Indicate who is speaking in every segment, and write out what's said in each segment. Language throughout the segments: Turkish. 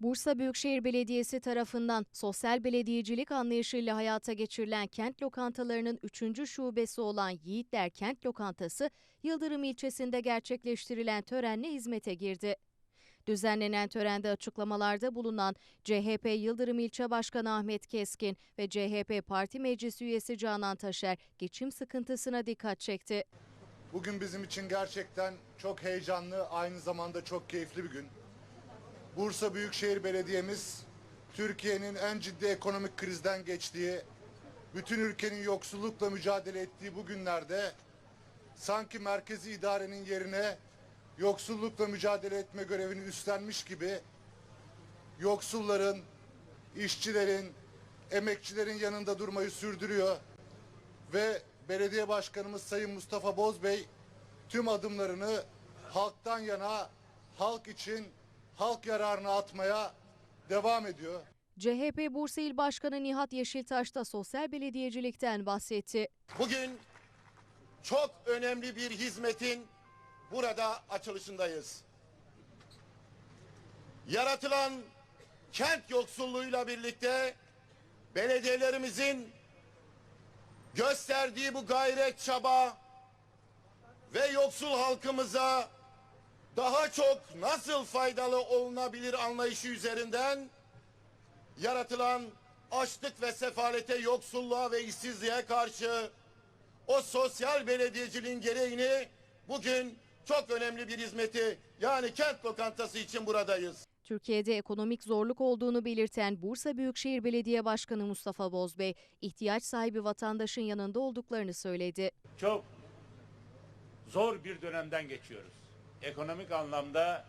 Speaker 1: Bursa Büyükşehir Belediyesi tarafından sosyal belediyecilik anlayışıyla hayata geçirilen kent lokantalarının 3. şubesi olan Yiğitler Kent Lokantası, Yıldırım ilçesinde gerçekleştirilen törenle hizmete girdi. Düzenlenen törende açıklamalarda bulunan CHP Yıldırım İlçe Başkanı Ahmet Keskin ve CHP Parti Meclis Üyesi Canan Taşer geçim sıkıntısına dikkat çekti.
Speaker 2: Bugün bizim için gerçekten çok heyecanlı, aynı zamanda çok keyifli bir gün. Bursa Büyükşehir Belediye'miz Türkiye'nin en ciddi ekonomik krizden geçtiği, bütün ülkenin yoksullukla mücadele ettiği bu günlerde sanki merkezi idarenin yerine yoksullukla mücadele etme görevini üstlenmiş gibi yoksulların, işçilerin, emekçilerin yanında durmayı sürdürüyor ve belediye başkanımız Sayın Mustafa Bozbey tüm adımlarını halktan yana, halk için, halk yararına atmaya devam ediyor.
Speaker 1: CHP Bursa İl Başkanı Nihat Yeşiltaş da sosyal belediyecilikten bahsetti.
Speaker 3: Bugün çok önemli bir hizmetin burada açılışındayız. Yaratılan kent yoksulluğuyla birlikte belediyelerimizin gösterdiği bu gayret çaba ve yoksul halkımıza daha çok nasıl faydalı olunabilir anlayışı üzerinden yaratılan açlık ve sefalete, yoksulluğa ve işsizliğe karşı o sosyal belediyeciliğin gereğini bugün çok önemli bir hizmeti yani kent lokantası için buradayız.
Speaker 1: Türkiye'de ekonomik zorluk olduğunu belirten Bursa Büyükşehir Belediye Başkanı Mustafa Bozbey, ihtiyaç sahibi vatandaşın yanında olduklarını söyledi.
Speaker 4: çok zor bir dönemden geçiyoruz. Ekonomik anlamda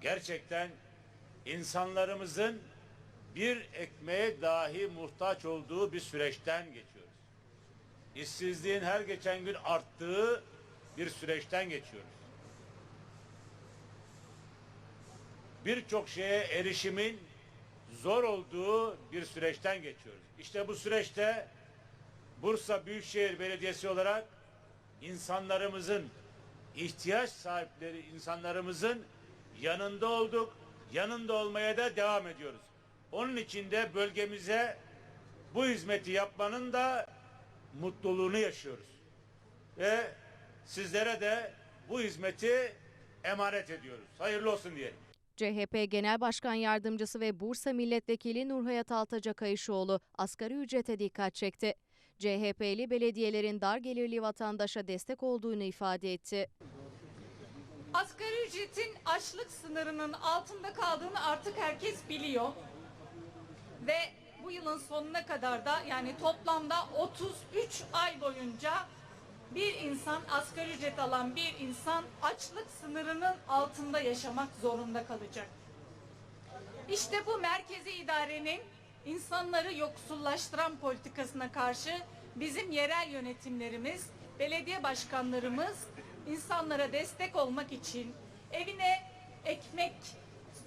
Speaker 4: gerçekten insanlarımızın bir ekmeğe dahi muhtaç olduğu bir süreçten geçiyoruz. İşsizliğin her geçen gün arttığı bir süreçten geçiyoruz. Birçok şeye erişimin zor olduğu bir süreçten geçiyoruz. İşte bu süreçte Bursa Büyükşehir Belediyesi olarak insanlarımızın ihtiyaç sahipleri insanlarımızın yanında olduk. Yanında olmaya da devam ediyoruz. Onun için de bölgemize bu hizmeti yapmanın da mutluluğunu yaşıyoruz. Ve sizlere de bu hizmeti emanet ediyoruz. Hayırlı olsun diyelim.
Speaker 1: CHP Genel Başkan Yardımcısı ve Bursa Milletvekili Nurhayat Altaca Kayışoğlu asgari ücrete dikkat çekti. CHP'li belediyelerin dar gelirli vatandaşa destek olduğunu ifade etti.
Speaker 5: Asgari ücretin açlık sınırının altında kaldığını artık herkes biliyor. Ve bu yılın sonuna kadar da yani toplamda 33 ay boyunca bir insan asgari ücret alan bir insan açlık sınırının altında yaşamak zorunda kalacak. İşte bu merkezi idarenin insanları yoksullaştıran politikasına karşı bizim yerel yönetimlerimiz, belediye başkanlarımız insanlara destek olmak için evine ekmek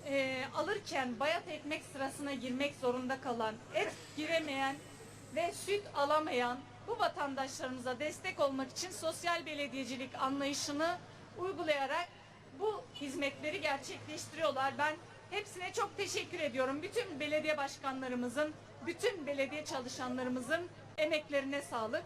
Speaker 5: e, alırken bayat ekmek sırasına girmek zorunda kalan, et giremeyen ve süt alamayan bu vatandaşlarımıza destek olmak için sosyal belediyecilik anlayışını uygulayarak bu hizmetleri gerçekleştiriyorlar. Ben hepsine çok teşekkür ediyorum. Bütün belediye başkanlarımızın, bütün belediye çalışanlarımızın emeklerine sağlık.